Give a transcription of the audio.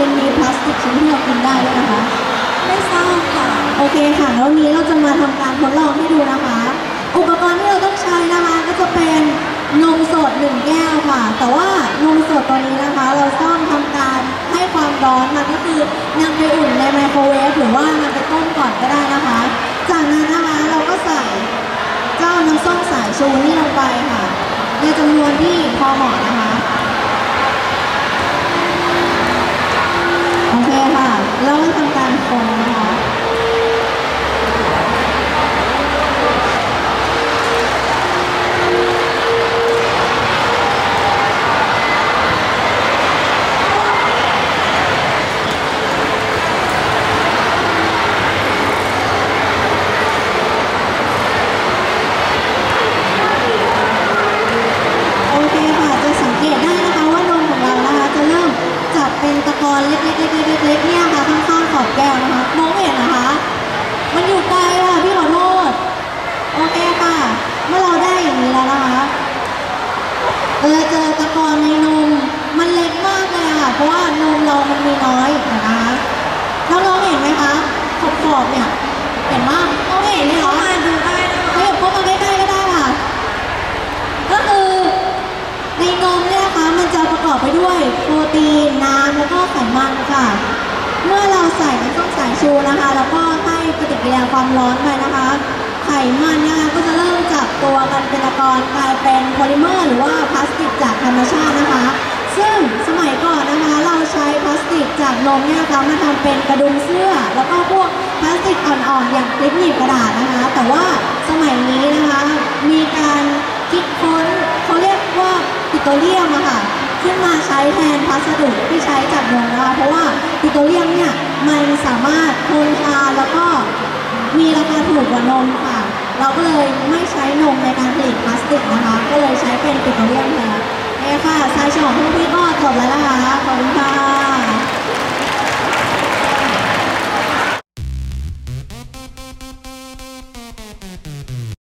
ยังมีพลาสติกชิ้นที่เรากินได้ด้วยนะคะ ไม่ทราบค่ะ โอเคค่ะ แล้ววันนี้เราจะมาทำการทดลองให้ดูนะคะ อุปกรณ์ที่เราต้องใช้นะคะก็จะเป็นนมสดหนึ่งแก้วค่ะ แต่ว่านมสดตัวนี้นะคะ เราต้องทำการให้ความร้อนมันก็คือนำไปอุ่นในไมโครเวฟหรือว่านำไปต้มก่อนก็ได้นะคะ จากนั้นนะคะเราก็ใส่ เจ้าน้ำส้มสายชูนี่ลงไปค่ะ ในจำนวนที่พอเหมาะนะคะ เราจะเจอตะกอนในนมมันเล็กมากเลยอะค่ะ เพราะว่านมเรามันมีน้อยนะคะน้องๆเห็นไหมคะขอบๆเนี่ย เห็นมากมองไม่เห็นเลยเหรอมาดูได้นะคะขยับเข้ามาใกล้ๆก็ได้ค่ะ ก็คือในนมเนี่ยนะคะมันจะประกอบไปด้วยโปรตีนน้ำแล้วก็ไขมันค่ะ เมื่อเราใส่น้ำส้มสายชูนะคะ แล้วก็ให้ปฏิกิริยาความร้อนไปนะคะ ไขมันนะคะก็จะเริ่มจับตัวกันเป็นตะกอนกลาย เป็นโพลิเมอร์หรือว่าพลาสติกจากธรรมชาตินะคะ ซึ่งสมัยก่อนนะคะเราใช้พลาสติกจากนมเนี่ยนะคะมาทำเป็นกระดุมเสื้อ แล้วก็พวกพลาสติกอ่อนๆ อย่างคลิปหนีบกระดาษนะคะ แต่ว่าสมัยนี้นะคะมีการคิดค้นเขาเรียกว่าปิโตรเลียมอะค่ะขึ้นมาใช้แทนพลาสติกที่ใช้จากนมนะคะเพราะว่าปิโตรเลียมเนี่ยมันสามารถทนทานแล้วก็มีราคาถูกกว่านมค่ะ เราก็เลยไม่ใช้นม